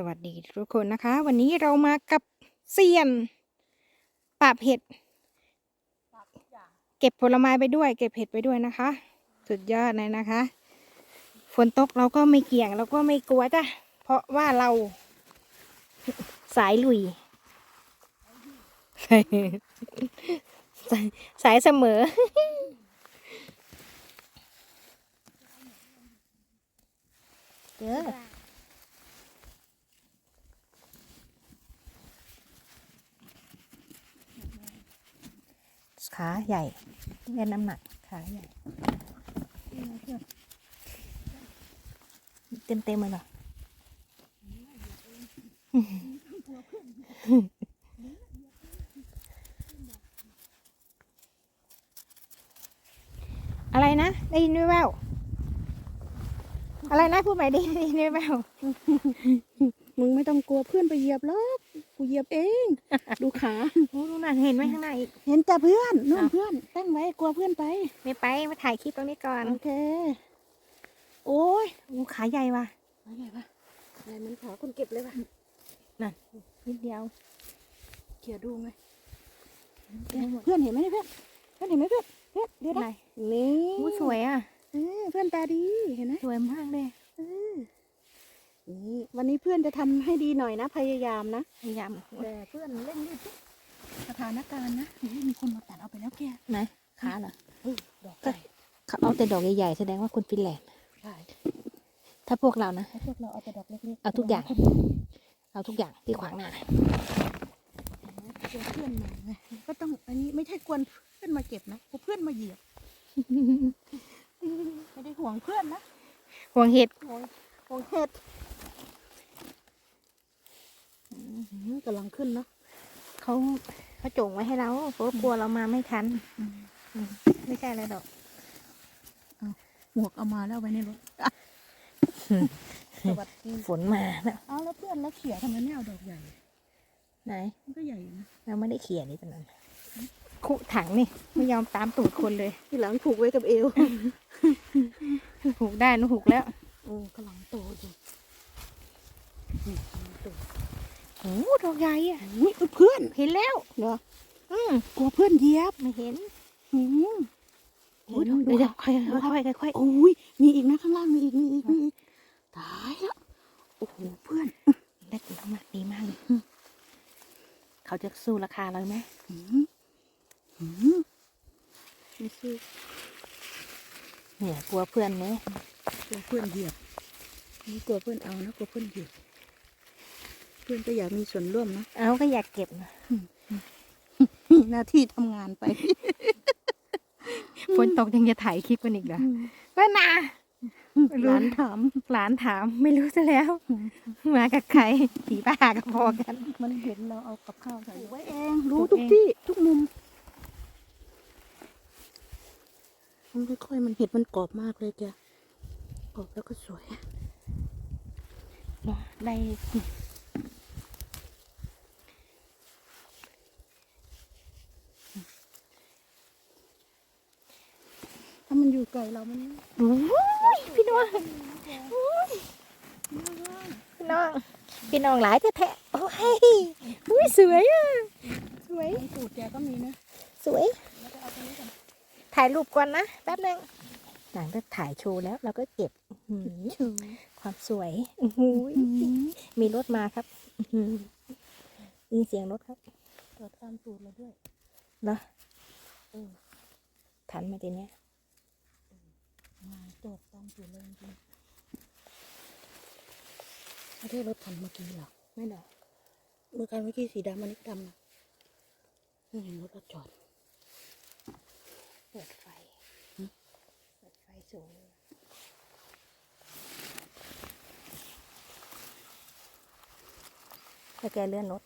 สวัสดีทุกคนนะคะ วันนี้เรามากับเซียนปราบเห็ด เก็บผลไม้ไปด้วย เก็บเห็ดไปด้วยนะคะ สุดยอดเลยนะคะ ฝนตกเราก็ไม่เกี่ยงเราก็ไม่กลัวจ้ะเพราะว่าเรา สายลุย สายสายเสมอเด้อ ขาใหญ่เล่นน้ำหนักขาใหญ่เต็มเต็มเลยเหรออะไรนะได้ยินด้วยแววอะไรนะพูดใหม่ดิได้ยินด้วยแวว มึงไม่ต้องกลัวเพื่อนไปเหยียบหรอกกูเหยียบเอง ดูขา โอ้ลูกนั่นเห็นไหมข้างหน้าอีก เห็นแต่เพื่อนนู่นอ้าว เพื่อน ตั้งไว้กลัวเพื่อนไป ไม่ไปมาถ่ายคลิปตรงนี้ก่อนโอเค โอ้ยโอ้ขาใหญ่ว่ะ อะไรวะอะไรมันขาคนเก็บเลยวะนิดเดียวเขี่ยดูไงเพื่อนเห็นไหมเนี่ยเพื่อนเพื่อนเห็นไหมเพื่อนเพื่อนเดี๋ยวอะไรนะนี่โอ้สวยอะเออเพื่อนตาดีเห็นไหมสวยมากเลย เออ นี่วันนี้เพื่อนจะทำให้ดีหน่อยนะ พยายามนะ พยายามแต่เพื่อนเร่งรีบทุกสถานการณ์นะเฮ้ยมีคนมาตัดเอาไปแล้วแกไหนขาเหรอเออดอกไก่เขาเอาแต่ดอกใหญ่ๆแสดงว่าคนฟินแลนด์ใช่ถ้าพวกเรานะถ้าพวกเราเอาแต่ดอกเล็กๆเอาทุกอย่าง เอาทุกอย่างที่ขวางหน้ากลัวเพื่อนมาไงก็ต้องอันนี้ไม่ใช่กวนเพื่อนมาเก็บนะกลัวเพื่อนมาเหยียบไม่ได้ห่วงเพื่อนนะห่วงเห็ดห่วงห่วงเห็ดอืม กำลังขึ้นเนาะเขาเขาจงไว้ให้เราเพราะกลัวเรามาไม่ทันอืมไม่ใช่อะไรดอกหมวกเอามาแล้วไว้ในรถอะสวัสดีฝนมาแล้วเอาแล้วเพื่อนแล้วเขี่ยทำไมไม่เอาดอกใหญ่ ไหน มันก็ใหญ่อยู่นะเราไม่ได้เขียนนี่ตอนนั้นคุถังนี่ไม่ยอมตามตูดคนเลยทีหลังผูกไว้กับเอวหูกได้นะหูกแล้วโอ้กำลังโตอยู่นี่กำลังโตโอ้ดอกใหญ่อะนี่เพื่อนเห็นแล้วเหรออืมกลัวเพื่อนเหยียบไม่เห็นอืมโอ้ยเดี๋ยวเดี๋ยวค่อยๆค่อยๆค่อยโอ้ยมีอีกนะข้างล่างมีอีกมีอีกมีอีกตายแล้วโอ้โหเพื่อนๆได้ผลน้ำหนักดีมากเลยเขาจะสู้ราคาเราไหมหืมหืมไม่ซื้อเนี่ยกลัวเพื่อนไหมกลัวเพื่อนเหยียบนี่กลัวเพื่อนเอานะกลัวเพื่อนเหยียบเพื่อนก็อยากมีส่วนร่วมนะเอาก็อยากเก็บนะมีหน้าที่ทำงานไปฝนตกยังจะถ่ายคลิปกันอีกเหรอก็นาหลานถามหลานถามไม่รู้ซะแล้ว มากับใครผีป้าก็พอกัน มันเห็นเราเอากับข้าวใส่ไว้เองปลูรู้กทุกเองที่ทุกมุมมันค่อยๆมันเห็ดมันกรอบมากเลยแกกรอบแล้วก็สวยเนาะได้ ถ้ามันอยู่ไกล เรามันโอ้ยพี่น้องโอ้ยพี่น้อง พี่น้องหลายแท้ๆโอ้ยอุ้ยสวยอะ สวยไอ้สูตรแกก็มีนะสวย แล้วก็เอาตรงนี้ก่อนถ่ายรูปก่อนนะแป๊บนึงหลังจากถ่ายโชว์แล้วเราก็เก็บอื้อหือชื่อความสวยอื้อหือมีรถมาครับอื้อหือได้ยินเสียงรถครับเกิดตามสูตรเราด้วยเนาะเออ ทันไหมาทีเนี้ย มาตรวจตามสูตรเลยจริงๆไม่ได้รถทันเมื่อกี้หรอกไม่หรอกเมื่อกันเมื่อกี้สีดำมันนี่ดำนะนี่เห็นรถเราจอด เปิดไฟหืมเปิดไฟสูงแล้วแกเลื่อนรถ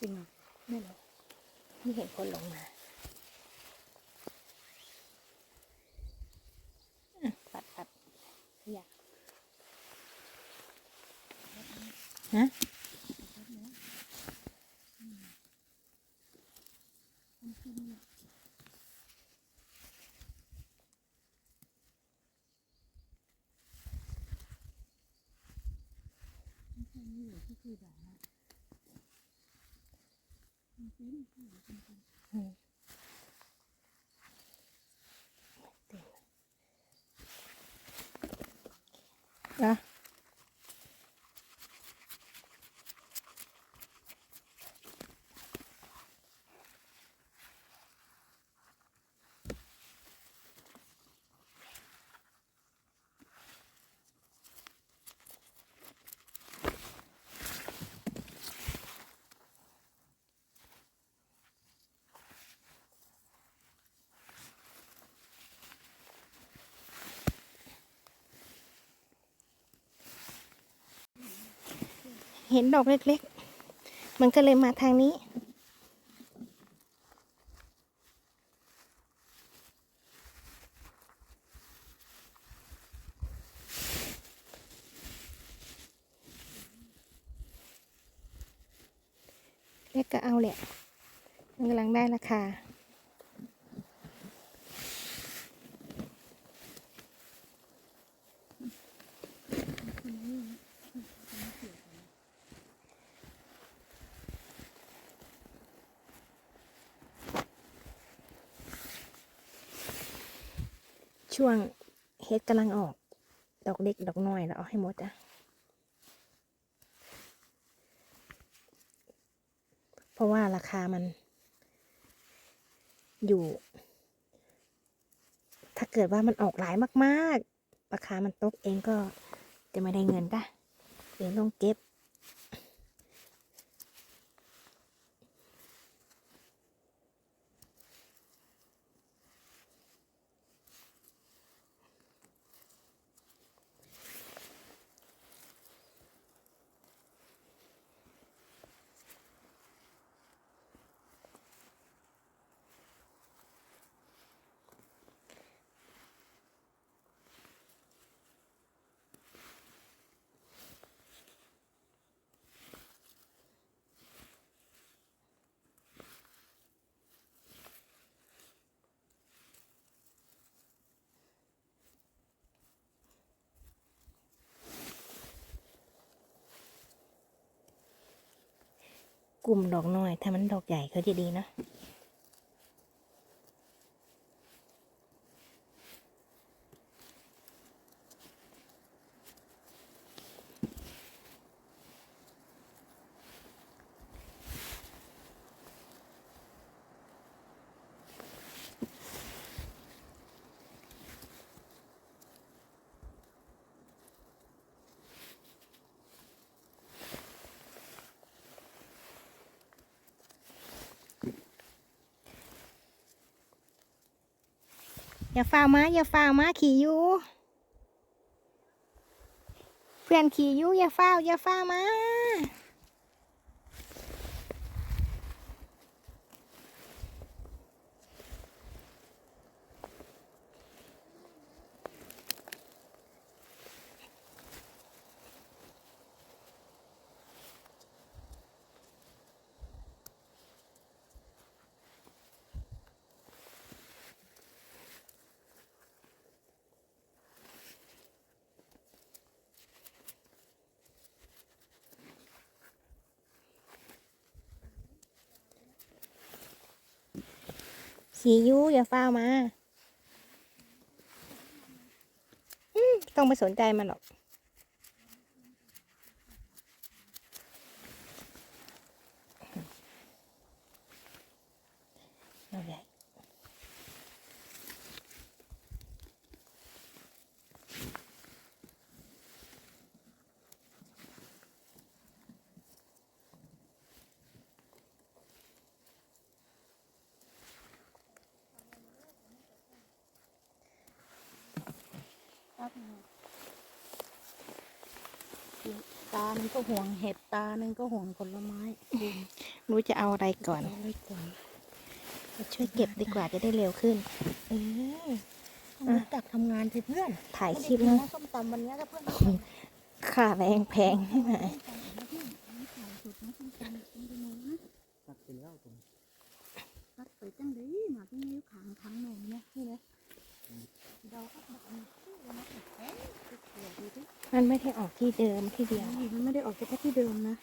จริงเหรอไม่หรอกไม่เห็นคนลงมาอะปัดปัดขยะ ฮะนะ เห็นดอกเล็ก ๆ มันก็เลยมาทางนี้ เล็กก็เอาแหละ มันกำลังได้ราคา ช่วงเฮ็ดกำลังออก ดอกเล็กดอกน้อยแล้วเอาให้หมดอะเพราะว่าราคามันอยู่ ถ้าเกิดว่ามันออกหลายมาก ๆ ราคามันตกเองก็จะไม่ได้เงินจ้ะเดี๋ยวต้องเก็บ กลุ่มดอกน้อย ถ้ามันดอกใหญ่ก็จะดีนะ อย่าฝ่ามาอย่าฝ่ามาขี่อยูเพื่อนขี่อยูอย่าฝ้าอย่าฝ้ามา ขี่ยูอย่าเฝ้ามาต้องไม่สนใจมันหรอกเอาใหญ่ตาหนึ่งก็ห่วงเห็ดตาหนึ่งก็ห่วงผลไม้ดูรู้จะเอาอะไรก่อนเอาไว้ก่อนช่วยเก็บดีกว่าจะได้เร็วขึ้น เออต้องรู้จักทำงานสิเพื่อน ถ่ายคลิปไม่นะได้กิส้มตำวันนี้ถ้าเพื่อน ค่าแรงแพงใช่ไหม ตัดไปแล้วตรงตัดไปจังเลยมาที่นิ้วขางขางหน่อยเนี่ยนี่นะเราก็แบบนี้ที่เราไม่แข็งเกี่ยวดูดิมันไม่ได้ออกที่เดิมที่เดียว มันไม่ได้ออกเฉพาะที่เดิมนะ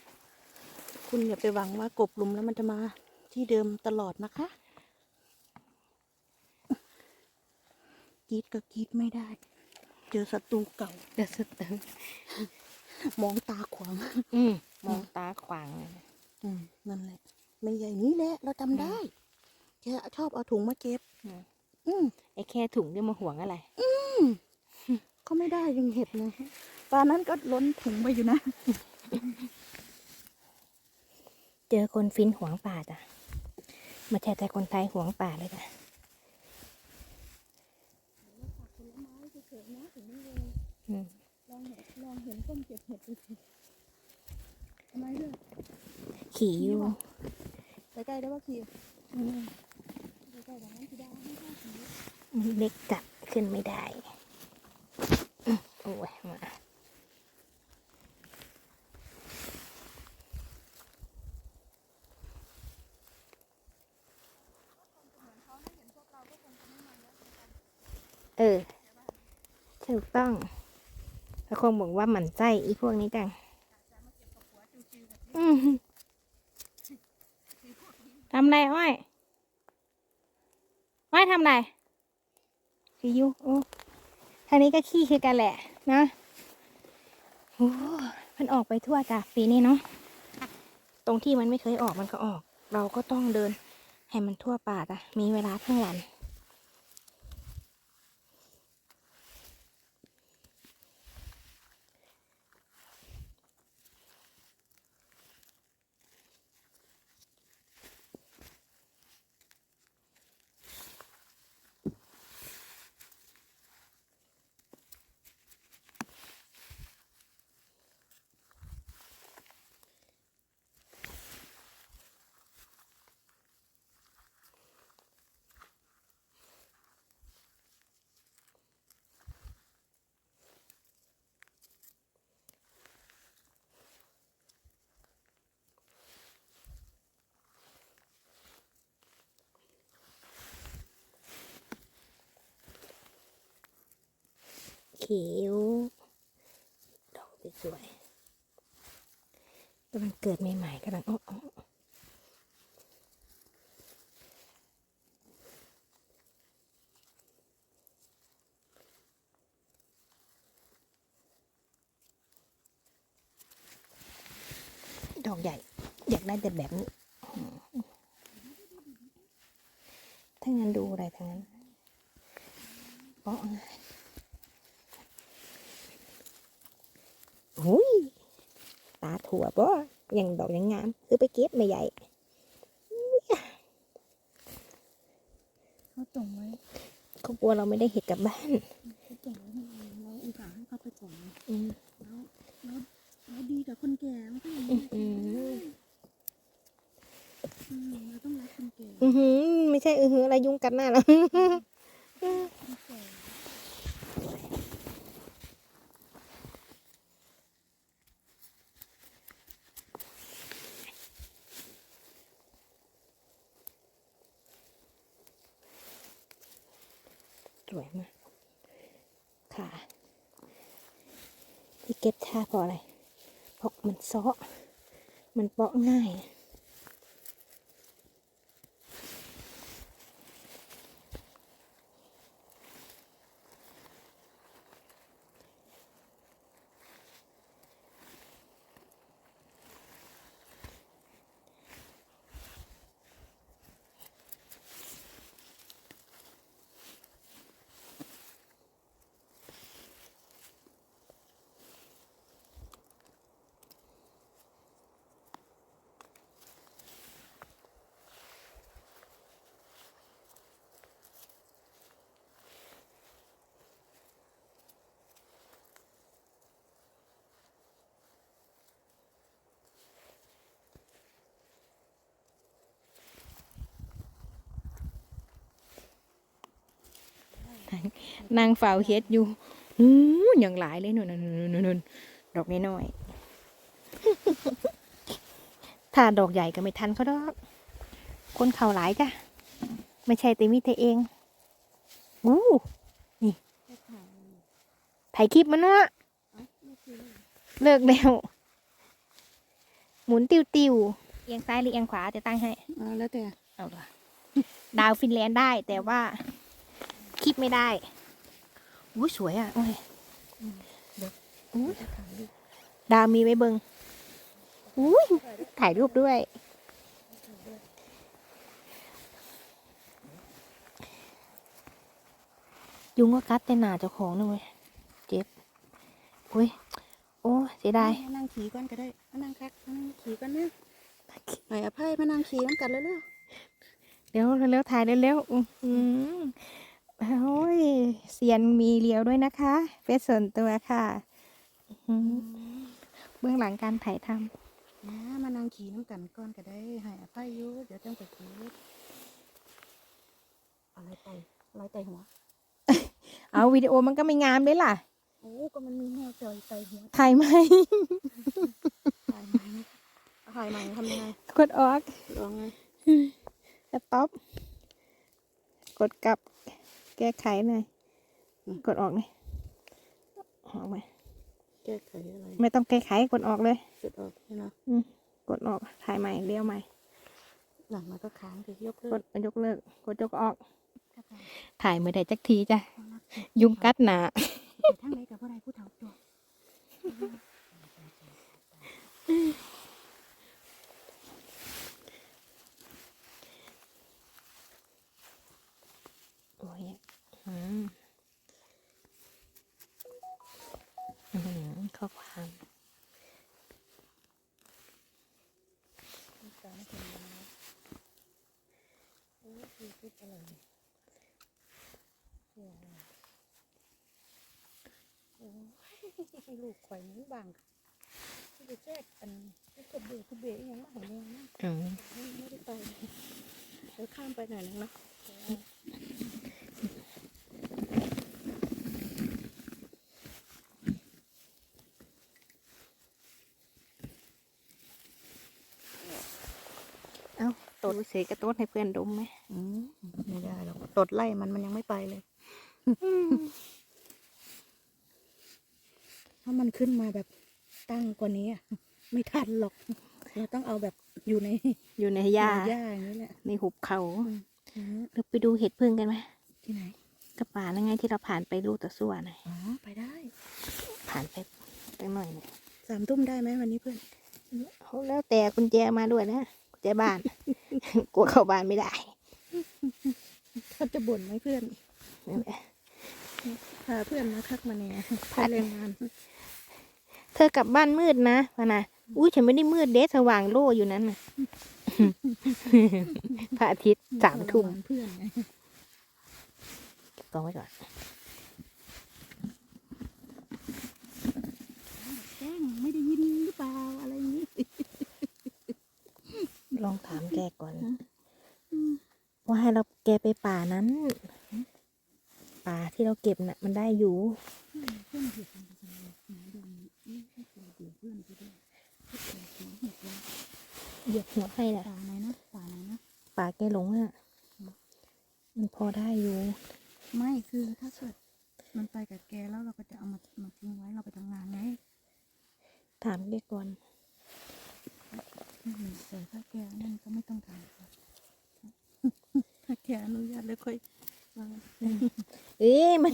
คุณอย่าไปหวังว่ากบหลุมแล้วมันจะมาที่เดิมตลอดนะคะกรีดก็กรีดไม่ได้ เจอศัตรูเก่า เดือดสุดตึงมองตาขวางอืมมองตาขวางเลยนะอืมนั่นแหละ ไม่ใหญ่นี้แหละ เราจำได้แกชอบเอาถุงมาเก็บ อืมไอ้แค่ถุงเนี่ยมาห่วงอะไร ก็ไม่ได้ยังเห็ดเลย ตอนนั้นก็ล้นถุงไปอยู่นะ เจอคนฟินหวงป่าจ้ะไมาใช่แต่คนไทยหวงป่าเลยจ้ะอืมลองเห็นลองเห็นต้มเก็บเห็ดดูสิทำไมด้วยขี่อยู่ใกล้ๆได้ว่าขี่อืมใกล้ๆแบบนั้นที่ได้ไม่ได้ขี่มันเล็กจับขึ้นไม่ได้อืมโอ้ยมา เออ ถูกต้องแล้วคงบอกว่าหมันไส้อีพวกนี้จังอืมทำไรอ้อยอ้อยทำไรขี้ยุโอ้ทางนี้ก็ขี้คือกันแหละ นะโอ้มันออกไปทั่วจ้ะปีนี้เนาะตรงที่มันไม่เคยออกมันก็ออก เราก็ต้องเดินให้มันทั่วป่าจ้ะมีเวลาทั้งวัน ขียวดอกสวยๆแต่มันเกิดใหม่ๆกำลังอ้ออดอกใหญ่ อยากได้แต่แบบนี้อืมถ้างั้นดูอะไรทั้งนั้นเปาะง่าย หุยตาถั่ว บ่ยังดอกยังงาม คือไปเก็บไม่ใหญ่เขาส่งไว้เขากลัวเราไม่ได้เห็ดกลับบ้านเขาส่งไว้ให้เราเราอุตส่าห์ให้เขาไปก่อนนะอืมแล้วแล้วแล้วดีกับคนแก่มันก็อย่างอืนี้อหืออืมเราต้องรักคนแก่อือหือไม่ใช่อือหืออะไรยุงกัดหน้าเราคนแก่สวยมาก ค่ะ ที่เก็บช้าเพราะอะไร เพราะมันเซาะมันเปาะง่าย นางเฝ้าเฮ็ดอยู่นู้นอย่างหลายเลยนู่นนู่นนู่นดอกน้อยๆถ้าดอกใหญ่ก็ไม่ทันเขาดอก คนเขาหลายจ้ะไม่ใช่แต่มีแต่เองอู้แค่ถ่ายถ่ายคลิปมันเนาะเอ้าไม่เคเลิกแล้วหมุนติวติวๆเอียงซ้ายหรือเอียงขวาจะตั้งให้อ่าแล้วแต่เอาละดาวฟินแลนด์ได้แต่ว่า คลิปไม่ได้อุ้ยสวยอะโอ้ยอุ๊ยดาวมีไว้เบิงอุ้ยถ่ายรูปด้วย ยุงก็กัดแต่หนาเจ้าของนะเว้ยเจ็บอุ้ยโอ้เสียดายมานั่งขี่ก่อนก็ได้มานั่งคักมานั่งขี่ก่อนนะให้อภัยมานั่งขี่น้ำกันเลยเร็วเร็วเร็วถ่ายเร็วๆอื้อหือ โอ้ยเสียนมีเลี้ยวด้วยนะคะเฟซส่วนตัวค่ะอื้อหือเบื้องหลังการถ่ายทนะมานั่งขี่น้ำกันก่อนก็ได้ให้อภัยอยู่เดี๋ยวจังไปขี่อะไรไตอะไรไตหัวำเอาวิดีโอมันก็ไม่งามเลยล่ะ โอ้ก็มันมีแนวจอยไตหัวถ่ายไหมถ่ายใหม่ถ่ายใหม่ทำยังไง กดออกลองไงสต็อปกดกลับ แก้ไขหน่อยกดออกหน่อยออกไหมแก้ไขอะไรไม่ต้องแก้ไขกดออกเลยจุดออกนี่นะกดออกถ่ายใหม่เลี้ยวใหม่ หลังมันก็ค้างไปยกเลิกกดยกเลิกกดยกออก ถ่ายเมื่อใดจักทีจ้ะยุงกัดหนาไปทางไหนกับผู้ใดผู้เฒ่าตัว โอ้ยอืมอื้อหือ ข้อความตามคนมาโอ้คือคิดอะไรเสียอะไรโอ้ยลูกข่อยนี้บางที่ไปแจกอันที่กบเบกุเบะยังมาของแม่นะอืมไม่ไม่ได้ไปเดี๋ยวข้ามไปหน่อยนึงเนาะ เอ้าตดเสกกระตุ้นให้เพื่อนดมไหมอืมไม่ได้หรอกตดไล่มันมันยังไม่ไปเลย ถ้ามันขึ้นมาแบบตั้งกว่านี้อะไม่ทันหรอก เราต้องเอาแบบอยู่ในอยู่ในหญ้าหญ้าอย่างนี้แหละในหุบเขาอืมเราไปดูเห็ดพึ่งกันไหมที่ไหนกระป่านั่นไงที่เราผ่านไปรูตะสั่วน่ะอ๋อไปได้ผ่านไปตั้งหน่อยเนี่ยสามทุ่มได้ไหมวันนี้เพื่อนเอาแล้วแต่กุญแจมาด้วยนะ กุญแจบ้าน กลัวเข้าบ้านไม่ได้เขาจะบ่นไหมเพื่อนนั่นแหละพาเพื่อนมาคักมาเนี่ยพาพาแรงงาน เธอกลับบ้านมืดนะพะนะอุ้ยฉันไม่ได้มืดเดสสว่างโล่อยู่นั้นน่ะพระอาทิตย์สามทุ่มเพื่อนไงกองไว้ก่อน แจ้งไม่ได้ยินหรือเปล่าอะไรอย่างนี้ ลองถามแกก่อนว่าให้เราแกไปป่านั้น ป่าที่เราเก็บน่ะ มันได้อยู่เพื่อนเห็ดมันจะมาหาดูนี่ให้ตัวเบื่อเพื่อนไปด้วยให้ตัวหัวเห็ดว่าเหยียบหัวให้น่ะป่าไหนนะป่าไหนนะป่าแกหลงอะมันพอได้อยู่ ไม่คือถ้าเกิดมันไปกับแกแล้วเราก็จะเอามามาทิ้งไว้เราไปทำงานไงถามแกก่อน อืมแต่ถ้าแกนั่นก็ไม่ต้องทำถ้าแกอนุญาตแล้วค่อยวาง เอ๊ะมัน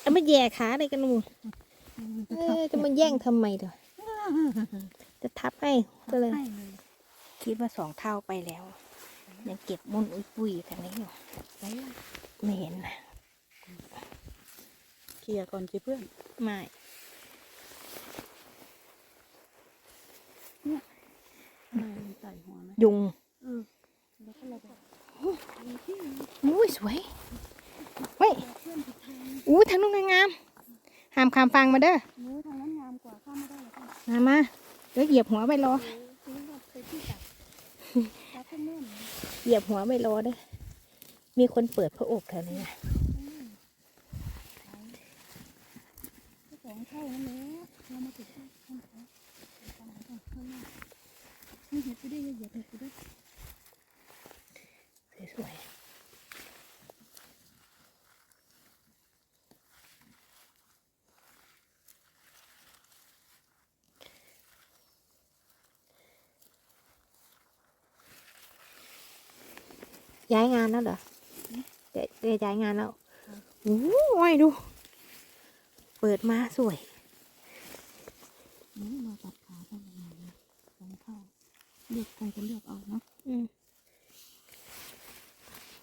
เอามาแย่ขาอะไรกันหนูเอ๊ะจะมาแย่งทำไมเถอะจะทับให้ก็เลยให้เลย คิดว่าสองเท่าไปแล้ว ยังเก็บมุนอุ้ยปุยกันนี้อยู่ไปไม่เห็นนะเคลียร์ก่อนสิเพื่อนไม่ไม่ใส่หัวไหมยุงเอุ้ยสวยเฮ้ยอู้ทางนู้นงามหามคามฟังมาเด้อทางนั้นงามกว่าข้ามไม่ได้หรอกค่ะมามาเดี๋ยวเหยียบหัวไปรอเหยียบหัวไปรอเด้อมีคนเปิดพระอบแถวนี้นะสองเท่านั่นแหละเรามาติดที่ข้างเขาตรงไหนก่อนข้างหน้านี่เห็ดไปได้เหยียบเห็ดไปได้ สวยย้ายงานแล้วเหรอ เดี๋ยวเดี๋ยวย้ายงานแล้วโอ้ยดู เปิดมาสวยาตัดขาไปงานนะลองเข้าเลือกใครจะเลือกเอาเนาะอืม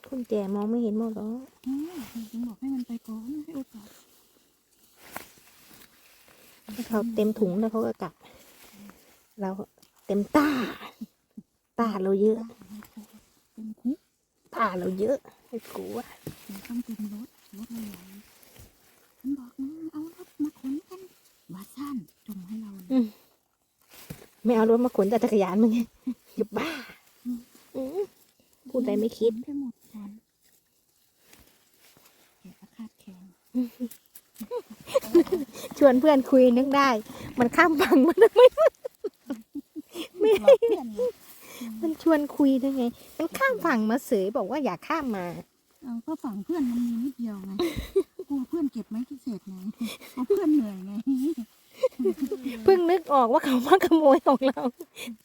คุณแจมองไม่เห็นหมดหรออืมถึงบอกให้มันไปก่อนให้โอกาสถ้าเขาเต็มถุงแล้วเขาก็กลับ เราเต็มตาตาเราเยอะเป็นคุกตาเราเยอะไม่กลัวถึงต้องเต็มรถรถเราใหญ่มันบอกนะเอารถมาขนกันว่าสั้นจงให้เราเลยไม่เอารถมาขนแต่จักรยานมึงไงอย่าบ้าอืมพูดอะไรไม่คิดขนไปหมดก่อนเก็บคาดแขน ชวนเพื่อนคุยนึกได้ มันข้ามฝั่งมันไม่ไม่หลอกเพื่อนเลยมันชวนคุยได้ไง มันข้ามฝั่งมาเสยบอกว่าอย่าข้ามมาเอาก็ฝั่งเพื่อนมันมีนิดเดียวไงกลัวเพื่อนเก็บไม้พิเศษไงเพราะเพื่อนเหนื่อยไงเพิ่งนึกออกว่าเขามาขโมยของเรา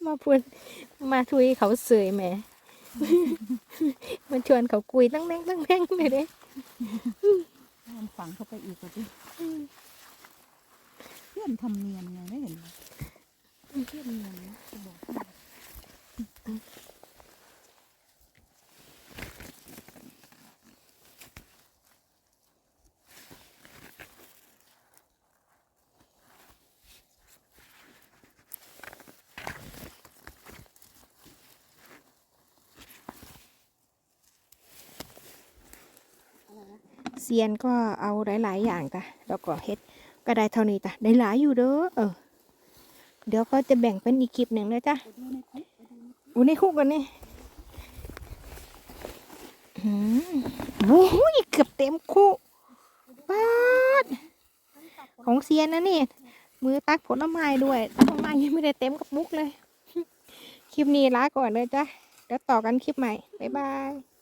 มาพูดมาทุยเขาเสยแหมมันชวนเขาคุยตั้งแน่งตั้งแน่งเลยเด้ มันฝังเข้าไปอีกกว่าดิเพื่อนทำเนียนไงไม่เห็นเหรอเพื่อนเนียนนะจะบอกให้ เซียนก็เอาหลาย ๆ อย่างจ้ะแล้วก็เฮ็ดก็ได้เท่านี้จ้ะได้หลายอยู่เด้อเออ เดี๋ยวก็จะแบ่งเป็นอีกคลิปหนึ่งเลยจ้ะไปดูในคุกไปดูในคุกอู้ในคุกกันนี่อืมโอ้ยเกือบเต็มคุกป้าดของเซียนนะนี่ มือตักผลไม้ด้วยตักผลไม้ยังไม่ได้เต็มกระปุกเลย คลิปนี้ลาก่อนเลยจ้ะ เดี๋ยวต่อกันคลิปใหม่ บ๊ายบาย